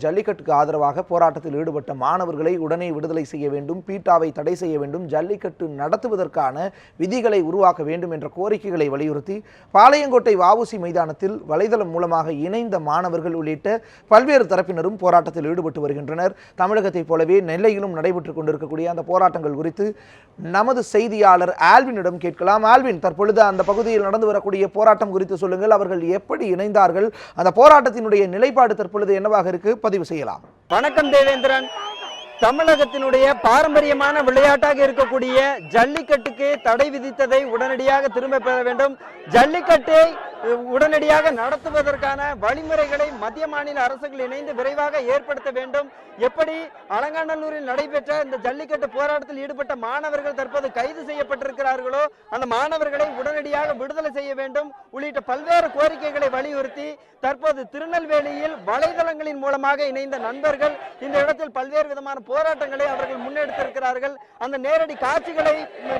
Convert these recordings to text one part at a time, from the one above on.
ஜல்லிக்கட்டுக்கு ஆதரவாக போராட்டத்தில் ஈடுபட்ட மாணவர்களை உடனே விடுதலை செய்ய வேண்டும் பீட்டாவை தடை செய்ய வேண்டும் ஜல்லிக்கட்டு நடத்துவதற்கான விதிகளை உருவாக்க வேண்டும் என்ற கோரிக்கைகளை வலியுறுத்தி பாளையங்கோட்டை வஉசி மைதானத்தில் வலைதளம் மூலமாக இணைந்த மாணவர்கள் உள்ளிட்ட பல்வேறு தரப்பினரும் போராட்டத்தில் ஈடுபட்டு வருகின்றனர். தமிழகத்தைப் போலவே நெல்லையிலும் நடைபெற்றுக் கொண்டிருக்கக்கூடிய அந்த போராட்டங்கள் குறித்து நமது செய்தியாளர் ஆல்வினிடம் கேட்கலாம். ஆல்வின் தற்பொழுது அந்த பகுதியில் நடந்து வரக்கூடிய போராட்டம் குறித்து சொல்லுங்கள். அவர்கள் எப்படி இணைந்தார்கள்? அந்த போராட்டத்தினுடைய நிலைப்பாடு தற்பொழுது என்னவாக இருக்கு? பதிவு செய்யலாம். வணக்கம் தேவேந்திரன். தமிழகத்தினுடைய பாரம்பரியமான விளையாட்டாக இருக்கக்கூடிய ஜல்லிக்கட்டுக்கு தடை விதித்ததை உடனடியாக திரும்ப பெற வேண்டும். ஜல்லிக்கட்டை உடனடியாக நடத்துவதற்கான வழிமுறைகளை மத்திய மாநில அரசுகள் இணைந்து விரைவாக ஏற்படுத்த வேண்டும். எப்படி? அலங்காநல்லூரில் நடைபெற்ற இந்த ஜல்லிக்கட்டு போராட்டத்தில் ஈடுபட்ட மாணவர்கள் தற்போது கைது செய்யப்பட்டிருக்கிறார்களோ அந்த மாணவர்களை உடனடியாக விடுதலை செய்ய வேண்டும். உள்ளிட்ட பல்வேறு கோரிக்கைகளை வலியுறுத்தி தற்போது திருநெல்வேலியில் வலைதளங்களின் மூலமாக இணைந்த நண்பர்கள் இந்த இடத்தில் பல்வேறு விதமான போராட்டங்களை அவர்கள் முன்னெடுத்திருக்கிறார்கள். அந்த நேரடி காட்சிகளை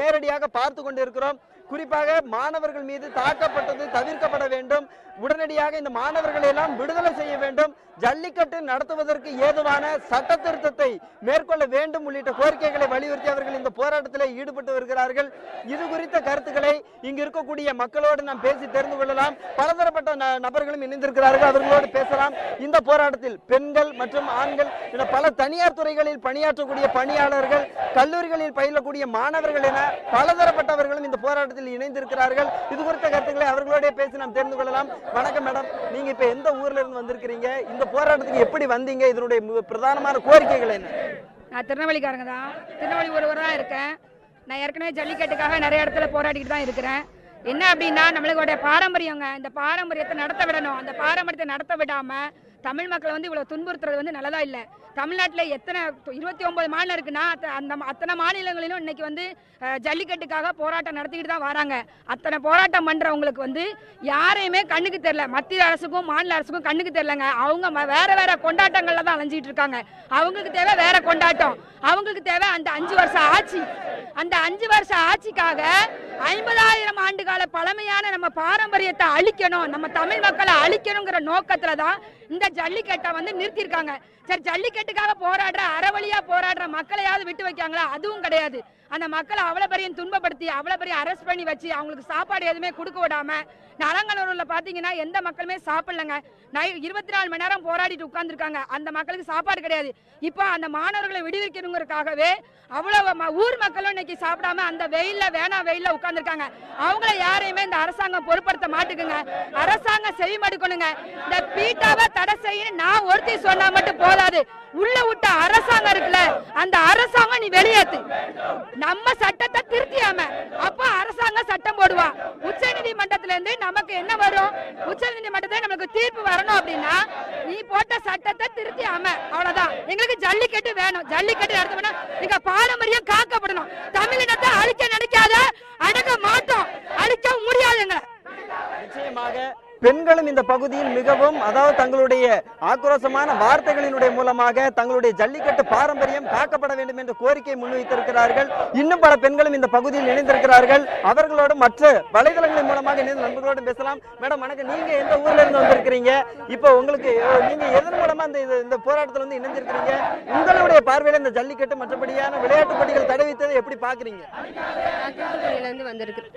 நேரடியாக பார்த்து கொண்டிருக்கிறோம். குறிப்பாக மாணவர்கள் மீது தாக்கப்பட்டது தவிர்க்கப்பட வேண்டும். உடனடியாக இந்த மாணவர்களை எல்லாம் விடுதலை செய்ய வேண்டும். ஜல்லிக்கட்டு நடத்துவதற்கு ஏதுவான சட்ட திருத்தத்தை மேற்கொள்ள வேண்டும் உள்ளிட்ட கோரிக்கைகளை வலியுறுத்தி அவர்கள் இந்த போராட்டத்தில் ஈடுபட்டு வருகிறார்கள். இது குறித்த கருத்துக்களை இங்கு இருக்கக்கூடிய மக்களோடு நாம் பேசி தெரிந்து கொள்ளலாம். பலதரப்பட்ட ந- நபர்களும் இணைந்திருக்கிறார்கள். அவர்களோடு பேசலாம். இந்த போராட்டத்தில் பெண்கள் மற்றும் ஆண்கள் என பல தனியார் துறைகளில் பணியாற்றக்கூடிய பணியாளர்கள் கல்லூரிகளில் பயிலக்கூடிய மாணவர்கள் என பலதரப்பட்டவர்களும் இந்த போராட்டத்தில் இணைந்திருக்கிறார்கள். இது குறித்த கருத்துக்களை அவர்களோட பேசி நாம் தெரிந்து கொள்ளலாம். வணக்கம் மேடம். நீங்க இப்ப எந்த ஊர்ல இருந்து வந்திருக்கிறீங்க? இந்த போராட்டத்துக்கு எப்படி வந்தீங்க? இதனுடைய பிரதானமான கோரிக்கைகள் என்ன? நான் திருநெல்வேலிக்காரங்க தான். திருநெல்வேலி ஒருவர் தான் இருக்கேன். நான் ஏற்கனவே ஜல்லிக்கட்டுக்காக நிறைய இடத்துல போராடிக்கிட்டு தான் இருக்கிறேன். என்ன அப்படின்னா நம்மளுடைய பாரம்பரியங்க. இந்த பாரம்பரியத்தை நடத்த விடணும். அந்த பாரம்பரியத்தை நடத்த விடாமல் தமிழ் மக்களை வந்து இவ்வளவு துன்புறுத்துறது வந்து நல்லதா இல்லை. தமிழ்நாட்டில் எத்தனை இருபத்தி ஒன்பது மாநிலம் இருக்குன்னா அந்த அத்தனை மாநிலங்களிலும் இன்னைக்கு வந்து ஜல்லிக்கட்டுக்காக போராட்டம் நடத்திக்கிட்டு தான் வராங்க. அத்தனை போராட்டம் பண்றவங்களுக்கு வந்து யாரையுமே கண்ணுக்கு தெரியல. மத்திய அரசுக்கும் மாநில அரசுக்கும் கண்ணுக்கு தெரியலங்க. அவங்க வேற வேற கொண்டாட்டங்கள்ல தான் அலைஞ்சிட்டு இருக்காங்க அவங்களுக்கு தேவை வேற கொண்டாட்டம். அவங்களுக்கு தேவை அந்த அஞ்சு வருஷம் ஆட்சி. அந்த அஞ்சு வருஷம் ஆட்சிக்காக ஐம்பதாயிரம் ஆண்டு கால பழமையான நம்ம பாரம்பரியத்தை அழிக்கணும். நம்ம தமிழ் மக்களை அழிக்கணுங்கிற நோக்கத்துல தான் இந்த ஜல்லிக்கட்டை வந்து நிறுத்தியிருக்காங்க. சரி ஜல்லிக்கட்டுக்காக போராடுற அறவழியா போராடுற மக்களையாவது விட்டு வைக்காங்களா? அதுவும் கிடையாது. அந்த மக்களை அவ்வளவு பெரிய துன்பப்படுத்தி அவ்வளவு பெரிய அரெஸ்ட் பண்ணி வச்சு அவங்களுக்கு சாப்பாடு எதுவுமே கொடுக்க விடாம நலங்கலூர்ல பாத்தீங்கன்னா எந்த மக்களுமே சாப்பிடலங்க. இருபத்தி நாலு மணி நேரம் போராடிட்டு உட்கார்ந்துருக்காங்க. அந்த மக்களுக்கு சாப்பாடு கிடையாது. இப்போ அந்த மாணவர்களை விடுவிக்கணுங்கிறதுக்காகவே அவ்வளவு ஊர் மக்களும் இன்னைக்கு சாப்பிடாம அந்த வெயில்ல வேணா வெயில்ல உட்கார்ந்துருக்காங்க. அவங்கள யாரையுமே இந்த அரசாங்கம் பொருட்படுத்த மாட்டுக்குங்க அரசாங்கம் செவிமடுக்கணுங்க இந்த பீட்டாவை தடை செய்யணும் நான் ஒருத்தி சொன்னா மட்டும் போதாது. உள்ள விட்ட அரசாங்கம் இருக்குல்ல அந்த அரசாங்கம் நீ வெளியேத்து. நம்ம சட்டத்தை திருத்தியாம அப்போ அரசாங்கம் சட்டம் போடுவா. உச்ச நீதிமன்றத்துல இருந்து நமக்கு என்ன வரும்? உச்ச நீதிமன்றத்துல நமக்கு தீர்ப்பு வரணும் அப்படின்னா நீ போட்ட சட்டத்தை திருத்தியாம அவ்வளவுதான். எங்களுக்கு ஜல்லிக்கட்டு வேணும். ஜல்லிக்கட்டு நடத்தணும் எங்க பாரம்பரியம் காக்கப்படணும். தமிழினத்தை அழிக்க நினைக்காத அடக்க மாட்டோம். அழிக்க முடியாதுங்க நிச்சயமாக பெண்களும் இந்த பகுதியில் மிகவும் அதாவது தங்களுடைய ஆக்ரோஷமான வார்த்தைகளினுடைய மூலமாக தங்களுடைய ஜல்லிக்கட்டு பாரம்பரியம் காக்கப்பட வேண்டும் என்ற கோரிக்கை முன்வைத்திருக்கிறார்கள். இன்னும் பல பெண்களும் இந்த பகுதியில் இணைந்திருக்கிறார்கள். அவர்களோடு மற்ற வலைதளங்களின் மூலமாக இணைந்து நண்பர்களோடு பேசலாம். மேடம் வணக்கம். நீங்க எந்த ஊர்ல இருந்து வந்திருக்கிறீங்க? இப்போ உங்களுக்கு நீங்க எதன் மூலமா இந்த இது- இந்த போராட்டத்தில் வந்து இணைஞ்சிருக்கிறீங்க உங்களுடைய பார்வையில இந்த ஜல்லிக்கட்டு மற்றபடியான விளையாட்டு போட்டிகள் தடை வைத்ததை எப்படி பாக்குறீங்க தூத்துக்குடியிலேருந்து வந்திருக்கிறேன்.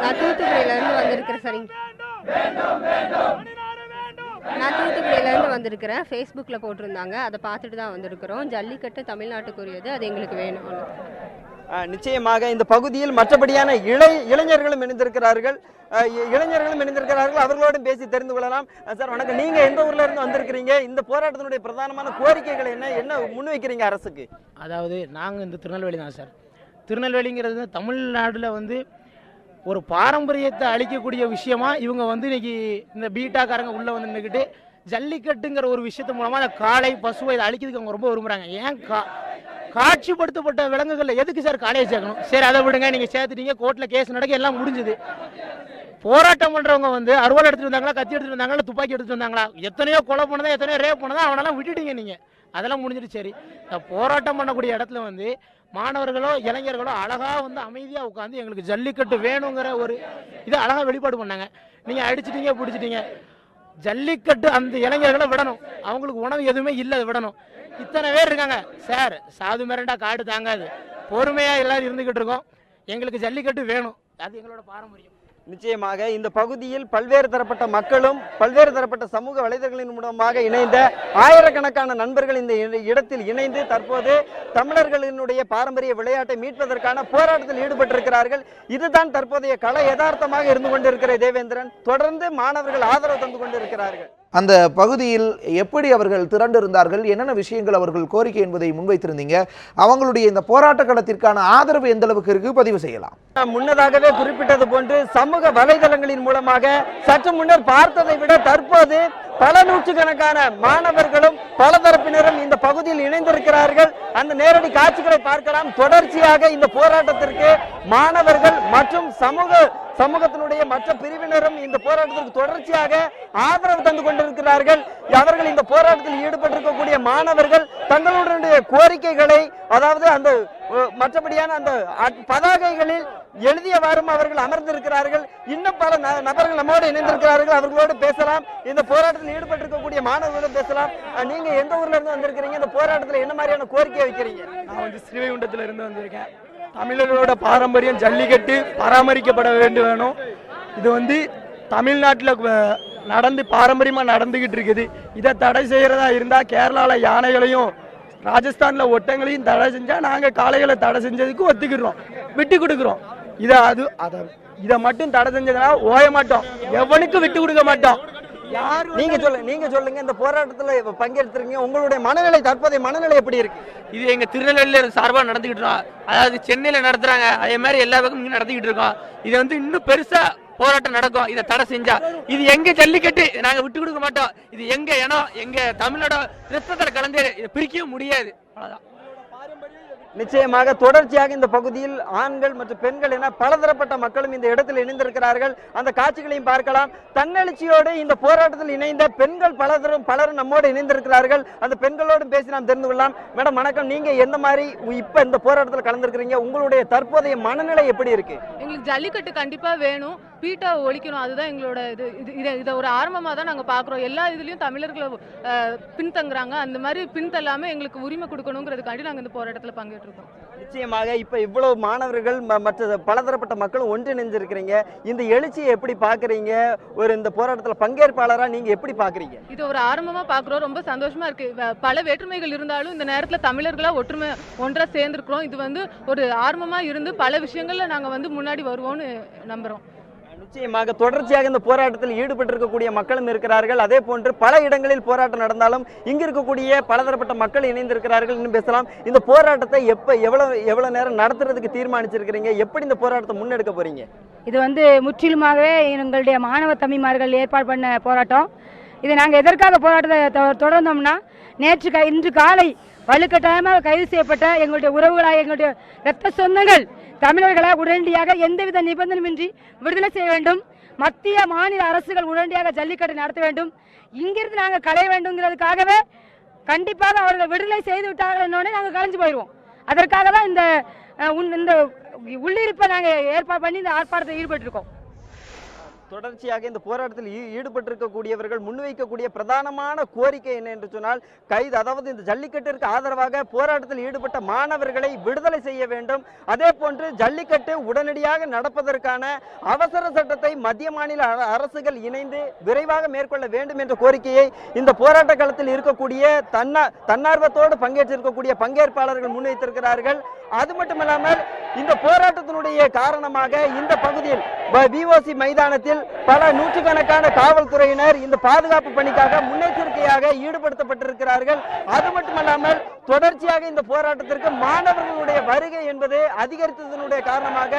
நான் தூத்துக்குடியிலேருந்து வந்திருக்கிறேன் சரிங்க. நான் தூத்துக்குடியிலேருந்து வந்திருக்கிறேன். ஃபேஸ்புக்கில் போட்டிருந்தாங்க. அதை பார்த்துட்டு தான் வந்திருக்கிறோம். ஜல்லிக்கட்டு தமிழ்நாட்டுக்குரியது. அது எங்களுக்கு வேணும். நிச்சயமாக இந்த பகுதியில் மற்றபடியான இளை இளைஞர்களும் இணைந்திருக்கிறார்கள். இளைஞர்களும் இணைந்திருக்கிறார்கள். அவர்களோடும் பேசி தெரிந்து கொள்ளலாம். சார் வணக்கம். நீங்க எந்த ஊர்ல இருந்து வந்திருக்கிறீங்க? இந்த போராட்டத்தினுடைய பிரதானமான கோரிக்கைகள் என்ன? என்ன முன்வைக்கிறீங்க அரசுக்கு? அதாவது நாங்கள் இந்த திருநெல்வேலி தான் சார். திருநெல்வேலிங்கிறது வந்து தமிழ்நாட்டில் வந்து ஒரு பாரம்பரியத்தை அழிக்கக்கூடிய விஷயமா இவங்க வந்து இன்னைக்கு இந்த பீட்டாக்காரங்க உள்ளே வந்து நின்றுக்கிட்டு ஜல்லிக்கட்டுங்கிற ஒரு விஷயத்து மூலமாக அந்த காளை பசுவை இதை அழிக்கிறதுக்கு அவங்க ரொம்ப விரும்புகிறாங்க ஏன் கா காட்சிப்படுத்தப்பட்ட விலங்குகளில் எதுக்கு சார் காளையை சேர்க்கணும்? சரி அதை விடுங்க நீங்கள் சேர்த்துட்டீங்க கோர்ட்டில் கேஸ் நடக்க எல்லாம் முடிஞ்சுது. போராட்டம் பண்றவங்க வந்து அறுவல் எடுத்துட்டு வந்தாங்களா கத்தி எடுத்துட்டு வந்தாங்களா துப்பாக்கி எடுத்துட்டு வந்தாங்களா? எத்தனையோ கொலை பண்ணதா எத்தனையோ ரேப் பண்ணதா அவனெல்லாம் விட்டுட்டீங்க நீங்க. அதெல்லாம் முடிஞ்சிட்டு சரி. போராட்டம் பண்ணக்கூடிய இடத்துல வந்து மாணவர்களோ இளைஞர்களோ அழகாக வந்து அமைதியாக உட்காந்து எங்களுக்கு ஜல்லிக்கட்டு வேணுங்கிற ஒரு இதை அழகாக வெளிப்பாடு பண்ணாங்க. நீங்கள் அடிச்சிட்டீங்க பிடிச்சிட்டீங்க. ஜல்லிக்கட்டு அந்த இளைஞர்களை விடணும். அவங்களுக்கு உணவு எதுவுமே இல்லை விடணும். இத்தனை பேர் இருக்காங்க. சார் சாது மிரண்டா காடு தாங்காது. பொறுமையாக எல்லோரும் இருந்துக்கிட்டு இருக்கோம். எங்களுக்கு ஜல்லிக்கட்டு வேணும். அது எங்களோட பாரம்பரியம். நிச்சயமாக இந்த பகுதியில் பல்வேறு தரப்பட்ட மக்களும் பல்வேறு தரப்பட்ட சமூக வலைதளங்களின் மூலமாக இணைந்த ஆயிரக்கணக்கான நண்பர்கள் இந்த இடத்தில் இணைந்து தற்போது தமிழர்களினுடைய பாரம்பரிய விளையாட்டை மீட்பதற்கான போராட்டத்தில் ஈடுபட்டிருக்கிறார்கள். இதுதான் தற்போதைய கலை யதார்த்தமாக இருந்து கொண்டிருக்கிற தேவேந்திரன். தொடர்ந்து மாணவர்கள் ஆதரவு தந்து கொண்டிருக்கிறார்கள். அந்த பகுதியில் எப்படி அவர்கள் திரண்டிருந்தார்கள் என்னென்ன விஷயங்கள் அவர்கள் கோரிக்கை என்பதை முன்வைத்திருந்தீங்க அவங்களுடைய இந்த போராட்ட களத்திற்கான ஆதரவு எந்த அளவுக்கு இருக்கு பதிவு செய்யலாம். முன்னதாகவே குறிப்பிட்டது போன்று சமூக வலைதளங்களின் மூலமாக சற்று முன்னர் பார்த்ததை விட தற்போது பல நூற்றுக்கணக்கான மாணவர்களும் பல தரப்பினரும் இந்த பகுதியில் இணைந்திருக்கிறார்கள். அந்த நேரடி காட்சிகளை பார்க்கலாம். தொடர்ச்சியாக இந்த போராட்டத்திற்கு மாணவர்கள் மற்றும் சமூக சமூகத்தினுடைய மற்ற பிரிவினரும் இந்த போராட்டத்திற்கு தொடர்ச்சியாக ஆதரவு தந்து கொண்டிருக்கிறார்கள். அவர்கள் இந்த போராட்டத்தில் ஈடுபட்டிருக்கக்கூடிய மாணவர்கள் தங்களுடைய கோரிக்கைகளை அதாவது அந்த மற்றபடியான அந்த அட்- பதாகைகளில் எழுதியவாறும் அவர்கள் அமர்ந்திருக்கிறார்கள். இன்னும் பல ந- நபர்கள் நம்மோடு இணைந்திருக்கிறார்கள். அவர்களோடு பேசலாம். இந்த போராட்டத்தில் ஈடுபட்டிருக்கக்கூடிய மாணவர்களோடு பேசலாம். நீங்க எந்த ஊர்ல இருந்து வந்திருக்கிறீங்க? இந்த போராட்டத்தில் என்ன மாதிரியான கோரிக்கை வைக்கிறீங்க? நான் வந்து ஸ்ரீவைகுண்டத்துல இருந்து வந்திருக்கேன். தமிழர்களோட பாரம்பரியம் ஜல்லிக்கட்டு பராமரிக்கப்பட வேண்டும் வேணும் இது வந்து தமிழ்நாட்டில் நடந்து பாரம்பரியமாக நடந்துக்கிட்டு இருக்குது. இதை தடை செய்கிறதா இருந்தால் கேரளாவில் யானைகளையும் ராஜஸ்தானில் ஒட்டங்களையும் தடை செஞ்சால் நாங்கள் காளைகளை தடை செஞ்சதுக்கு ஒத்துக்கிறோம் விட்டு கொடுக்குறோம். இதை அது அதை இதை மட்டும் தடை செஞ்சதுனால ஓய மாட்டோம். எவனுக்கும் விட்டு கொடுக்க மாட்டோம். யார் நீங்க சொல்லுங்க நீங்க சொல்லுங்க. இந்த போராட்டத்தில் பங்கெடுத்திருக்கீங்க. உங்களுடைய மனநிலை தற்போதைய மனநிலை எப்படி இருக்கு? இது எங்க திருநெல்வேலியில சார்பா நடந்துகிட்டு இருக்கோம். அதாவது சென்னையில நடத்துறாங்க. அதே மாதிரி எல்லா பக்கமும் நடத்திக்கிட்டு இருக்கோம். இது வந்து இன்னும் பெருசா போராட்டம் நடக்கும். இதை தடை செஞ்சா. இது எங்க ஜல்லிக்கட்டு? நாங்க விட்டு கொடுக்க மாட்டோம். இது எங்க இனம்? எங்க தமிழோட ரத்தத்துல கலந்து இதை பிரிக்கவும் முடியாது. அவ்வளவுதான். நிச்சயமாக தொடர்ச்சியாக இந்த பகுதியில் ஆண்கள் மற்றும் பெண்கள் என பலதரப்பட்ட மக்களும் இந்த இடத்தில் இணைந்திருக்கிறார்கள். அந்த காட்சிகளையும் பார்க்கலாம். தன்னெழுச்சியோடு இந்த போராட்டத்தில் இணைந்த பெண்கள் பலரும் பலரும் நம்மோடு இணைந்திருக்கிறார்கள். அந்த பெண்களோடு பேசி நாம் தெரிந்து கொள்ளலாம். மேடம் வணக்கம். நீங்க எந்த மாதிரி இப்ப இந்த போராட்டத்தில் கலந்திருக்கிறீங்க? உங்களுடைய தற்போதைய மனநிலை எப்படி இருக்கு? எங்களுக்கு ஜல்லிக்கட்டு கண்டிப்பா வேணும். பீட்டா ஒழிக்கணும். அதுதான் எங்களோட இது. இது இதை இதை ஒரு ஆரம்பமாக தான் நாங்கள் பார்க்குறோம். எல்லா இதுலேயும் தமிழர்களை பின்தங்குறாங்க. அந்த மாதிரி பின்தள்ளாம எங்களுக்கு உரிமை கொடுக்கணுங்கிறதுக்காண்டி நாங்கள் இந்த போராட்டத்தில் பங்கேற்றிருக்கோம். நிச்சயமாக இப்ப இவ்வளவு மாணவர்கள் மற்ற பலதரப்பட்ட மக்களும் ஒன்றிணைஞ்சிருக்கிறீங்க. இந்த எழுச்சியை எப்படி பாக்குறீங்க ஒரு இந்த போராட்டத்துல பங்கேற்பாளரா நீங்க எப்படி பாக்குறீங்க இது ஒரு ஆரம்பமாக பார்க்குறோம். ரொம்ப சந்தோஷமா இருக்கு. வ- பல வேற்றுமைகள் இருந்தாலும் இந்த நேரத்தில் தமிழர்களா ஒற்றுமை ஒன்றா சேர்ந்துருக்கிறோம். இது வந்து ஒரு ஆரம்பமாக இருந்து பல விஷயங்கள்ல நாங்கள் வந்து முன்னாடி வருவோம்னு நம்புறோம். நிச்சயமாக தொடர்ச்சியாக இந்த போராட்டத்தில் ஈடுபட்டிருக்கக்கூடிய மக்களும் இருக்கிறார்கள். அதே போன்று பல இடங்களில் போராட்டம் நடந்தாலும் இங்க இருக்கக்கூடிய பலதரப்பட்ட மக்கள் இணைந்திருக்கிறார்கள் இன்னும் பேசலாம். இந்த போராட்டத்தை எப்ப எவ்வளவு எவ்வளவு நேரம் நடத்துறதுக்கு தீர்மானிச்சிருக்கிறீங்க? எப்படி இந்த போராட்டத்தை முன்னெடுக்க போறீங்க? இது வந்து முற்றிலுமாகவே எங்களுடைய மாணவ தம்பிமார்கள் ஏற்பாடு பண்ண போராட்டம். இது நாங்கள் எதற்காக போராட்டத்தை தொ- தொடர்ந்தோம்னா நேற்று க இன்று காலை வலுக்கட்டாயமாக கைது செய்யப்பட்ட எங்களுடைய உறவுகளாக எங்களுடைய இரத்த சொந்தங்கள் தமிழர்களை உடனடியாக எந்தவித நிபந்தனையின்றி விடுதலை செய்ய வேண்டும். மத்திய மாநில அரசுகள் உடனடியாக ஜல்லிக்கட்டு நடத்த வேண்டும். இங்கிருந்து நாங்கள் களைய வேண்டுங்கிறதுக்காகவே கண்டிப்பாக அவர்கள் விடுதலை செய்து விட்டார்கள் என்னோடனே நாங்கள் கலைஞ்சு போயிடுவோம் அதற்காக தான் இந்த உன்- இந்த உள்ளிருப்பை நாங்கள் ஏற்பாடு பண்ணி இந்த ஆர்ப்பாட்டத்தில் ஈடுபட்டிருக்கோம். தொடர்ச்சியாக இந்த போராட்டத்தில் ஈ- ஈடுபட்டிருக்கக்கூடியவர்கள் முன்வைக்கக்கூடிய பிரதானமான கோரிக்கை என்ன என்று சொன்னால் கைது அதாவது இந்த ஜல்லிக்கட்டிற்கு ஆதரவாக போராட்டத்தில் ஈடுபட்ட மாணவர்களை விடுதலை செய்ய வேண்டும். அதே போன்று ஜல்லிக்கட்டு உடனடியாக நடப்பதற்கான அவசர சட்டத்தை மத்திய மாநில அரசுகள் இணைந்து விரைவாக மேற்கொள்ள வேண்டும் என்ற கோரிக்கையை இந்த போராட்ட களத்தில் இருக்கக்கூடிய தன்னா தன்னார்வத்தோடு பங்கேற்றிருக்கக்கூடிய பங்கேற்பாளர்கள் முன்வைத்திருக்கிறார்கள். அது மட்டுமல்லாமல் இந்த போராட்டத்தினுடைய காரணமாக இந்த பகுதியில் விஓசி மைதானத்தில் பல நூற்றுக்கணக்கான காவல்துறையினர் இந்த பாதுகாப்பு பணிக்காக முன்னெச்சரிக்கையாக ஈடுபடுத்தப்பட்டிருக்கிறார்கள். அது மட்டுமல்லாமல் தொடர்ச்சியாக இந்த போராட்டத்திற்கு மாணவர்களுடைய வருகை என்பது அதிகரித்ததனுடைய காரணமாக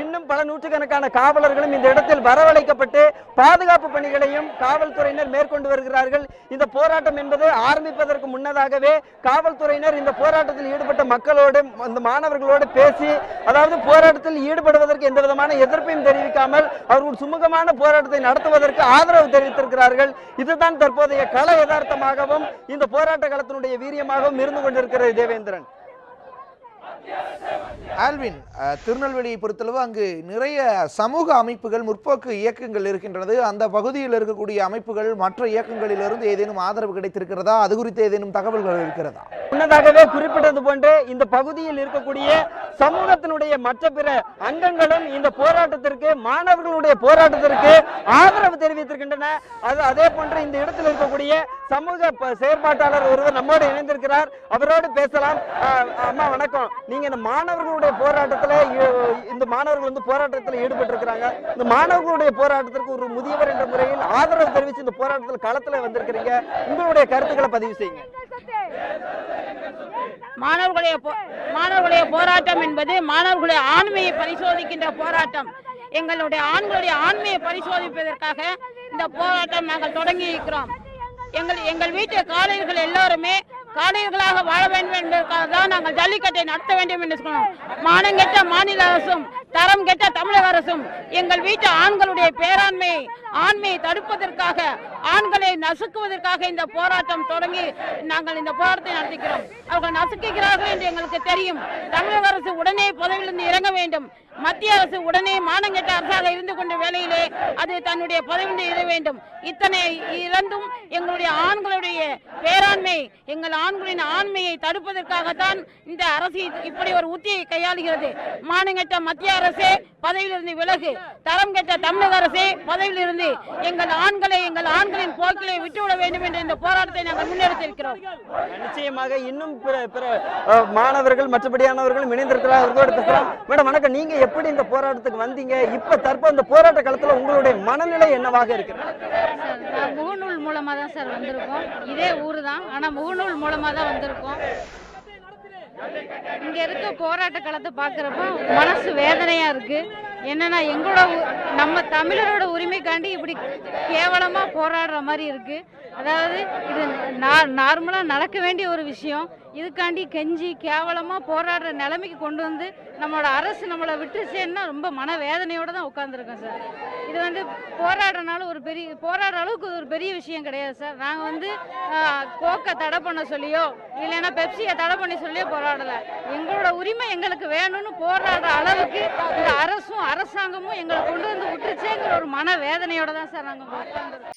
இன்னும் பல நூற்றுக்கணக்கான காவலர்களும் இந்த இடத்தில் வரவழைக்கப்பட்டு பாதுகாப்பு பணிகளையும் காவல்துறையினர் மேற்கொண்டு வருகிறார்கள். இந்த போராட்டம் என்பது ஆரம்பிப்பதற்கு முன்னதாகவே காவல்துறையினர் இந்த போராட்டத்தில் ஈடுபட்ட மக்களோடு அந்த மாணவர்களோடு பேசி அதாவது போராட்டத்தில் ஈடுபடுவதற்கு எந்த விதமான எதிர்ப்பையும் தெரிவிக்காமல் அவர்கள் சுமூகமான போராட்டத்தை நடத்துவதற்கு ஆதரவு தெரிவித்திருக்கிறார்கள். இதுதான் தற்போதைய கள யதார்த்தமாகவும் இந்த போராட்ட களத்தினுடைய வீரியமாகவும் இருந்து கொண்டிருக்கிறது தேவேந்திரன். ஆல்வின் திருநெல்வேலியை பொறுத்தளவு அங்கு நிறைய சமூக அமைப்புகள் முற்போக்கு இயக்கங்கள் இருக்கின்றது. அந்த பகுதியில் இருக்கக்கூடிய அமைப்புகள் மற்ற இயக்கங்களிலிருந்து ஏதேனும் ஆதரவு கிடைத்திருக்கிறதா? அது குறித்து ஏதேனும் தகவல்கள் இருக்கிறதா? முன்னதாகவே குறிப்பிட்டது போன்று இந்த பகுதியில் இருக்கக்கூடிய சமூகத்தினுடைய மற்ற பிற அங்கங்களும் இந்த போராட்டத்திற்கு மாணவர்களுடைய போராட்டத்திற்கு ஆதரவு தெரிவித்திருக்கின்றன. அது அதே போன்று இந்த இடத்தில் இருக்கக்கூடிய சமூக செயற்பாட்டாளர் ஒருவர் நம்மோடு இணைந்திருக்கிறார். அவரோடு பேசலாம். அம்மா வணக்கம். நீங்க இந்த மாணவர்களுடைய போராட்டத்துல போராட்டத்தில் இந்த மாணவர்கள் வந்து போராட்டத்தில் ஈடுபட்டிருக்கிறாங்க. இந்த மாணவர்களுடைய போராட்டத்திற்கு ஒரு முதியவர் என்ற முறையில் ஆதரவு தெரிவித்து இந்த போராட்டத்தில் களத்தில் வந்திருக்கிறீங்க. உங்களுடைய கருத்துக்களை பதிவு செய்யுங்க. மாணவர்களுடைய மாணவர்களுடைய போராட்டம் என்பது மாணவர்களுடைய ஆண்மையை பரிசோதிக்கின்ற போராட்டம். எங்களுடைய ஆண்களுடைய ஆண்மையை பரிசோதிப்பதற்காக இந்த போராட்டம் நாங்கள் தொடங்கி இருக்கிறோம் எங்கள் எங்கள் வீட்டு காலையர்கள் எல்லாருமே காலையர்களாக வாழ வேண்டும் என்பதற்காக தான் நாங்கள் ஜல்லிக்கட்டை நடத்த வேண்டும் என்று சொன்னோம். மானங்கெட்ட மாநில அரசும் தரம் கெட்ட தமிழக அரசும் எங்கள் வீட்டு ஆண்களுடைய பேராண்மையை ஆண்மையை தடுப்பதற்காக ஆண்களை நசுக்குவதற்காக இந்த போராட்டம் தொடங்கி நாங்கள் இந்த போராட்டத்தை நடத்துகிறோம் அவர்கள் நசுக்குகிறார்கள் என்று எங்களுக்கு தெரியும். தமிழக அரசு உடனே பதவியிலிருந்து இறங்க வேண்டும். மத்திய அரசு உடனே மானங்கெட்ட அரசாக இருந்து கொண்ட வேலையிலே அது தன்னுடைய பதவியிலிருந்து இற வேண்டும். இத்தனை இறந்தும் எங்களுடைய ஆண்களுடைய பேராண்மை எங்கள் ஆண்களின் ஆண்மையை தடுப்பதற்காகத்தான் இந்த அரசு இப்படி ஒரு உத்தியை கையாளுகிறது. மானங்கெட்ட மத்திய அரசே பதவியிலிருந்து விலகு. தரம் கெட்ட தமிழக அரசே பதவியிலிருந்து எங்கள் ஆண்களை எங்கள் ஆண்கள் ஆண்களின் போக்கிலே விட்டுவிட வேண்டும் என்ற இந்த போராட்டத்தை நாங்கள் முன்னெடுத்திருக்கிறோம். நிச்சயமாக இன்னும் பிற பிற மாணவர்கள் மற்றபடியானவர்களும் இணைந்திருக்கிறார் அவர்களோடு பேசலாம் மேடம் வணக்கம். நீங்க எப்படி இந்த போராட்டத்துக்கு வந்தீங்க? இப்ப தற்போது இந்த போராட்ட காலத்துல உங்களுடைய மனநிலை என்னவாக நான் முகநூல் மூலமாக தான் சார் வந்திருக்கோம். இதே ஊர் தான் ஆனால் முகநூல் மூலமாக தான் வந்திருக்கோம். இங்கே இருக்க போராட்ட களத்தை பார்க்குறப்ப மனசு வேதனையாக இருக்குது என்னன்னா எங்களோட உ- நம்ம தமிழரோட உரிமைக்காண்டி இப்படி கேவலமாக போராடுற மாதிரி இருக்குது அதாவது இது நார்மலாக நடக்க வேண்டிய ஒரு விஷயம். இதுக்காண்டி கெஞ்சி கேவலமாக போராடுற நிலைமைக்கு கொண்டு வந்து நம்மளோட அரசு நம்மளை விட்டுச்சேன்னா ரொம்ப மன வேதனையோட தான் உட்காந்துருக்கோம் சார். இது வந்து போராடுறனால ஒரு பெரிய போராடுற அளவுக்கு ஒரு பெரிய விஷயம் கிடையாது சார். நாங்கள் வந்து கோக்கை தடை பண்ண சொல்லியோ இல்லைன்னா பெப்சியை தடை பண்ணி சொல்லியோ போராடலை. எங்களோட உரிமை எங்களுக்கு வேணும்னு போராடுற அளவுக்கு இந்த அரசும் அரசாங்கமும் எங்களை கொண்டு வந்து விட்டுருச்சேங்கிற ஒரு மன வேதனையோட தான் சார் நாங்கள் உட்காந்துருக்கோம்